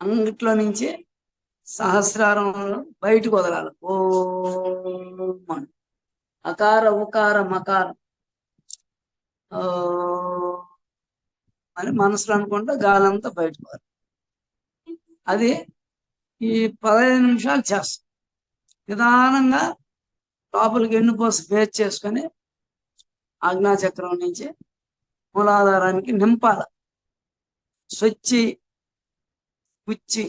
అంగిట్లో నుంచి సహస్రారంలో బయటకు వదలాలి. ఓ అకార ఉకార మకారం. అని మనసులో అనుకుంటే గాలంతా బయటకు వదలాలి. అది ఈ పదహైదు నిమిషాలు చేస్తాం. నిదానంగా లోపలికి ఎన్నుపోసి బేస్ చేసుకొని ఆజ్ఞాచక్రం నుంచి మూలాధారానికి నింపాలి. స్వచ్చి పుచ్చి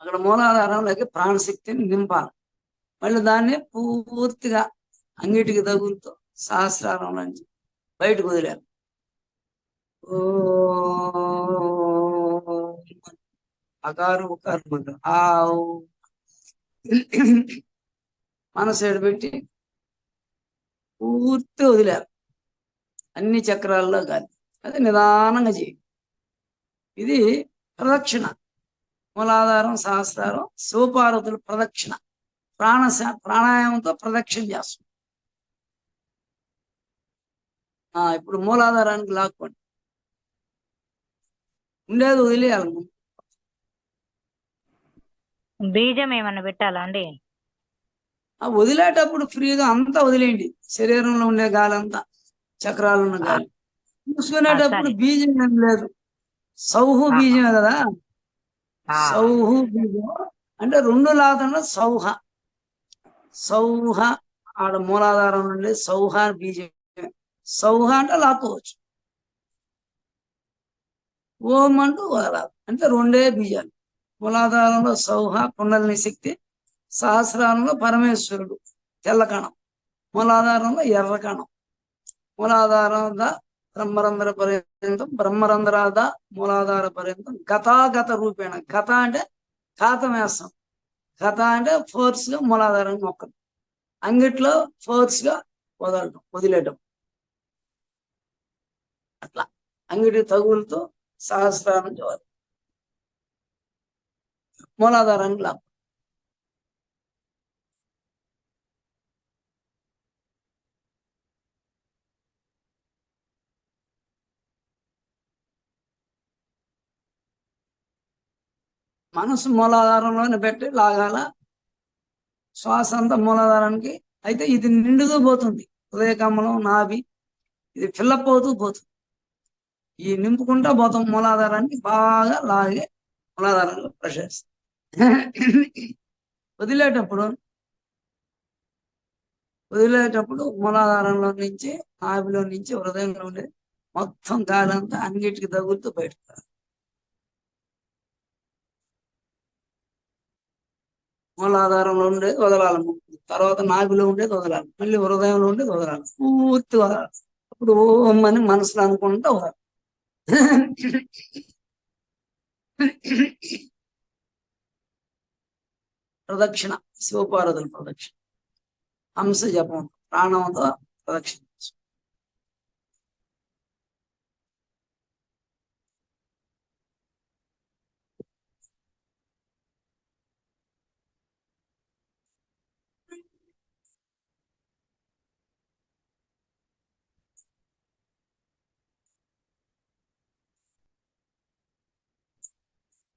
అక్కడ మూలాధారంలోకి ప్రాణశక్తిని నింపాలి. మళ్ళీ దాన్ని పూర్తిగా అంగిటికి తగులుతో సహస్రారం నుంచి బయటకు వదిలేరు ఓ అకారు ఉకారు ఆవు మనసు ఎడబెట్టి పూర్తి వదిలేరు అన్ని చక్రాల్లో కాదు. అది నిదానంగా చేయి ఇది ప్రదక్షిణ. మూలాధారం సహస్రారం శివపార్వతుల ప్రదక్షిణ. ప్రాణ ప్రాణాయామంతో ప్రదక్షిణ చేస్తాం. ఆ, ఇప్పుడు మూలాధారానికి లాక్కోండి. ఉండేది వదిలేయాలి. బీజం ఏమన్నా పెట్టాలా అండి? వదిలేటప్పుడు ఫ్రీగా అంతా వదిలేయండి. శరీరంలో ఉండే గాలి అంతా చక్రాలు ఉన్న గాలి. చూసుకునేటప్పుడు. బీజం ఏం లేదు. సౌహు బీజమే కదా? సౌహు బీజం. అంటే రెండు లాదంలో సౌహ. సౌహ ఆడ మూలాధారం నుండి సౌహ బీజం. సౌహ అంటే లాక్కోవచ్చు. ఓం అంటూ వదలాలి అంటే రెండే బీజాలు. మూలాధారంలో సౌహ కుండలిని శక్తి సహస్రారంలో పరమేశ్వరుడు తెల్ల కణం మూలాధారంలో ఎర్ర కణం మూలాధారం బ్రహ్మరంధ్ర పర్యంతం బ్రహ్మరంధ్రాద మూలాధార పర్యంతం గతాగత రూపేణ గత అంటే ఖాతం వేస్తాం। గత అంటే ఫోర్స్గా మూలాధారం మొక్కలు అంగిట్లో ఫోర్స్గా వదలటం వదిలేయటం అట్లా అంగిటి తగులుతూ సహస్రానికి చూడాలి మూలాధారానికి లాభం. మనసు మూలాధారంలోనే పెట్టి లాగాల శ్వాస అంతా మూలాధారానికి. అయితే ఇది నిండుగా పోతుంది. హృదయ కమలం నాభి ఇది ఫిల్లప్ అవుతూ పోతుంది. ఈ నింపుకుంటా పోతాం మూలాధారానికి బాగా లాగే మూలాధారంలో ప్రెషర్ వదిలేటప్పుడు వదిలేటప్పుడు మూలాధారంలో నుంచి నాభిలో నుంచి హృదయంలో ఉండే మొత్తం గాలంతా అన్నిటికి తగులుతూ బయటకు రావాలి. మూలాధారంలో ఉండేది వదలాలి ముందు. తర్వాత నాభిలో ఉండేది వదలాలి మళ్ళీ హృదయంలో ఉండేది వదలాలి పూర్తి వదలాలి అప్పుడు ఓం అని మనసులో అనుకుంటా వదలాలి ప్రదక్షిణ. శివపార్వతుల ప్రదక్షిణ. హంస జపం. ప్రాణంతో ప్రదక్షిణ.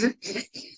coisa.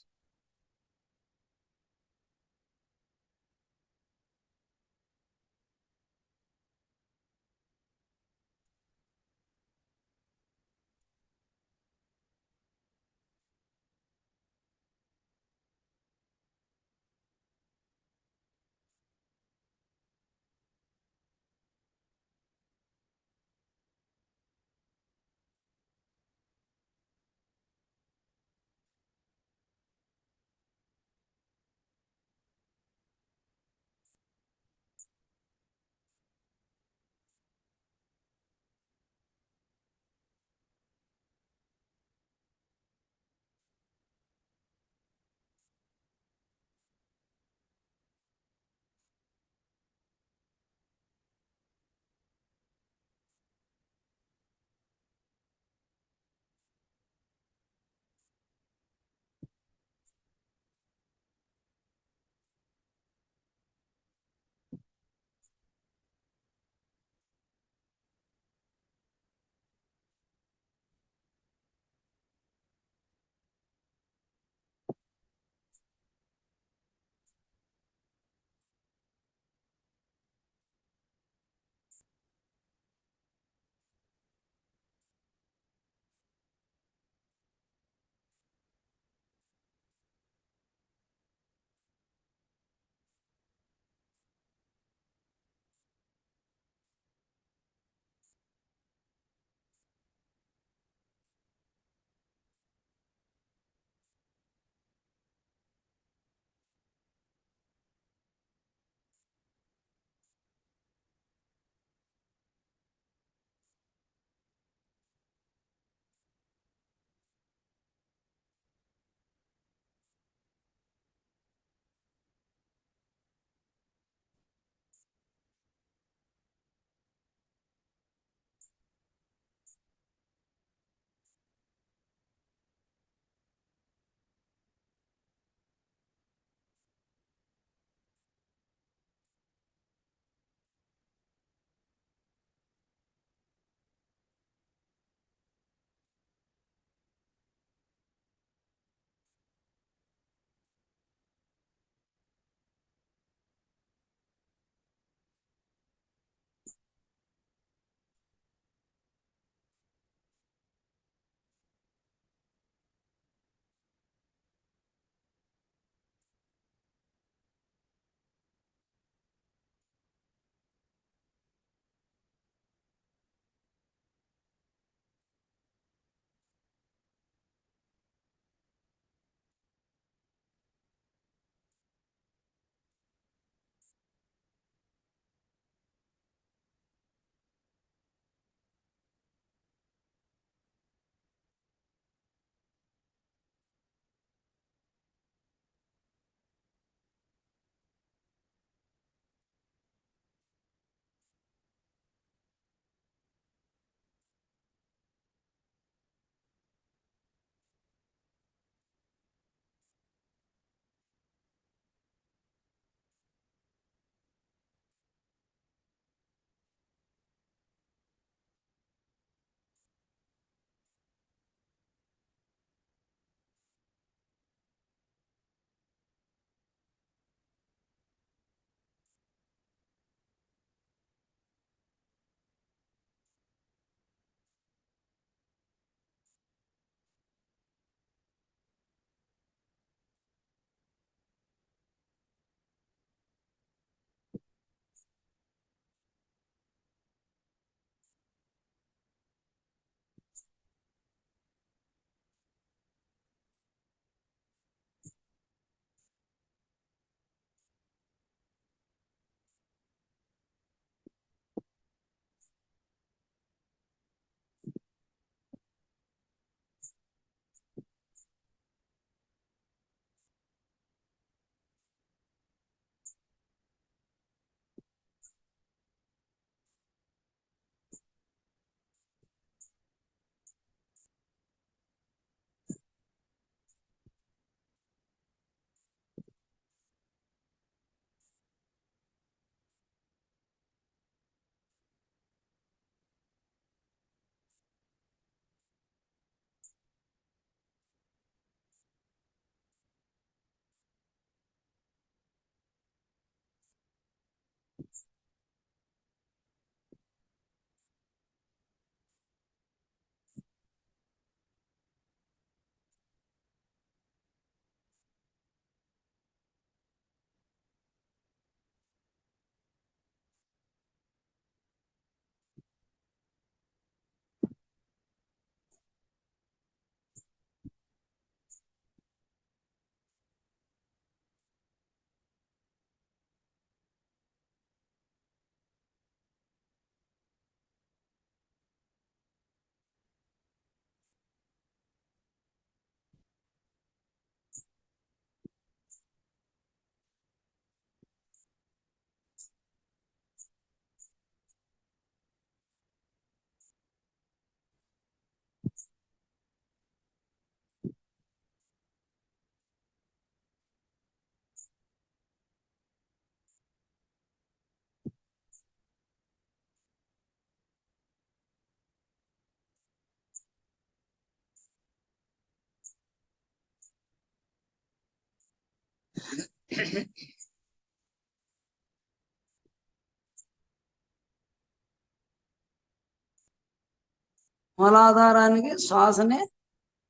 మూలాధారానికి శ్వాసనే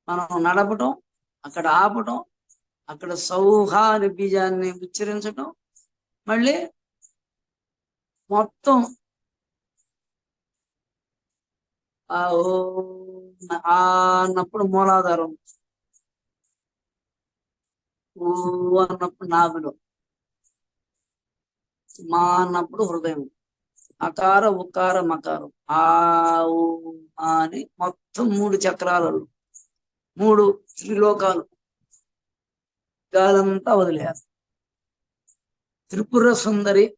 మనం నడపటం అక్కడ ఆపటం అక్కడ సౌహ అనే బీజాన్ని ఉచ్చరించటం మళ్ళీ మొత్తం ఆ ఓ ఆ అన్నప్పుడు మూలాధారం. అన్నప్పుడు నాభిలో మా అన్నప్పుడు హృదయం. అకార ఉకార మకారం. ఆ అని మొత్తం మూడు చక్రాలలో. మూడు త్రిలోకాలు. గాలంతా వదిలేయాలి. త్రిపుర సుందరి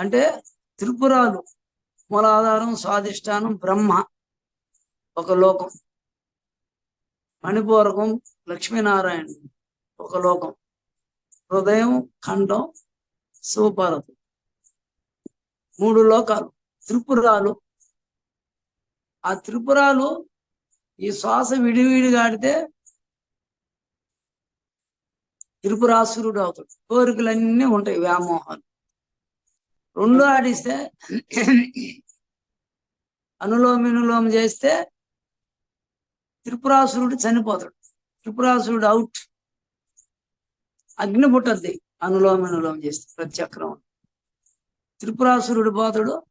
అంటే త్రిపురాలు. మూలాధారం స్వాధిష్టానం బ్రహ్మ. ఒక లోకం. మణిపూరకం లక్ష్మీనారాయణ ఒక లోకం. హృదయం ఖండం శివపార్వతి. మూడు లోకాలు. త్రిపురాలు. ఆ త్రిపురాలు ఈ శ్వాస విడివిడిగా ఆడితే త్రిపురాసురుడు అవుతాడు. కోరికలన్నీ ఉంటాయి వ్యామోహాలు. రెండు ఆడిస్తే అనులోమినులోమ చేస్తే త్రిపురాసురుడు చనిపోతాడు. త్రిపురాసురుడు అవుట్ అగ్ని పుట్టద్ది అనులోమినులోమ చేస్తే ప్రత్యక్రమం త్రిపురాసురుడు పోతాడు.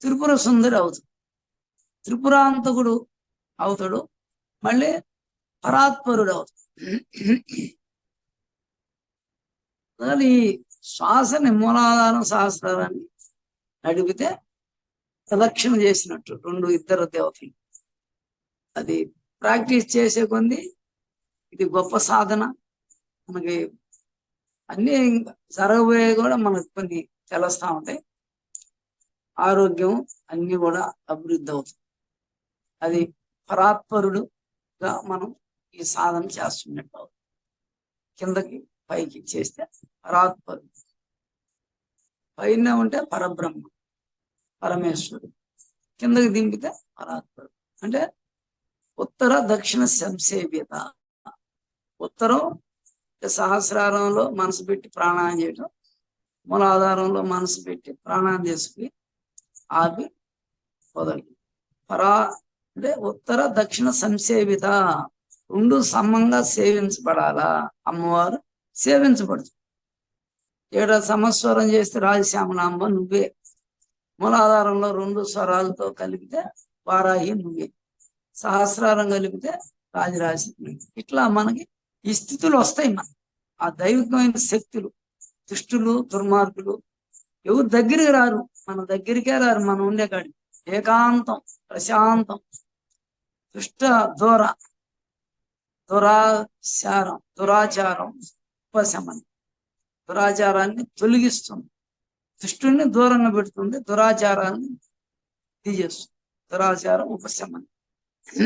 త్రిపుర సుందరి అవుతాడు. త్రిపురాంతకుడు అవుతాడు. మళ్ళీ పరాత్పరుడు అవుతాడు. అసలు ఈ శ్వాసని మూలాధారం సహస్రాన్ని నడిపితే ప్రదక్షిణ చేసినట్టు రెండు ఇద్దరు దేవతలు. అది ప్రాక్టీస్ చేసే కొంది ఇది గొప్ప సాధన. మనకి అన్ని జరగబోయే కూడా మనకు కొన్ని తెలుస్తా ఉంటాయి. ఆరోగ్యం అన్ని కూడా అభివృద్ధి అవుతుంది. అది పరాత్పరుడుగా మనం ఈ సాధన చేస్తున్నట్టు అవుతుంది. కిందకి పైకి చేస్తే పరాత్పరుడు. పైన ఉంటే పరబ్రహ్మ పరమేశ్వరుడు. కిందకి దింపితే పరాత్పరుడు. అంటే ఉత్తర దక్షిణ సంసేవ్యత. ఉత్తరం సహస్రారంలో మనసు పెట్టి ప్రాణాయం చేయటం మూలాధారంలో మనసు పెట్టి ప్రాణాయం చేసుకుని ఆపి వదలి పరా అంటే ఉత్తర దక్షిణ సంసేవిత రెండు సమంగా సేవించబడాలా? అమ్మవారు సేవించబడుతుంది. ఏడ సమస్వరం చేస్తే రాజశ్యామలాంబ నువ్వే. మూలాధారంలో రెండు స్వరాలతో కలిపితే వారాహి నువ్వే. సహస్రారం కలిపితే రాజరాజ ఇట్లా మనకి ఈ స్థితులు వస్తాయి మన ఆ దైవికమైన శక్తులు దుష్టులు దుర్మార్గులు ఎవరు దగ్గరికి రారు? మన దగ్గరికే రారు మనం ఉండే కాడి ఏకాంతం ప్రశాంతం దుష్ట దూర దురాచారం దురాచారం ఉపశమనం. దురాచారాన్ని తొలగిస్తుంది. దుష్టుని దూరంగా పెడుతుంది దురాచారాన్ని తీసేస్తుంది. దురాచారం ఉపశమనం.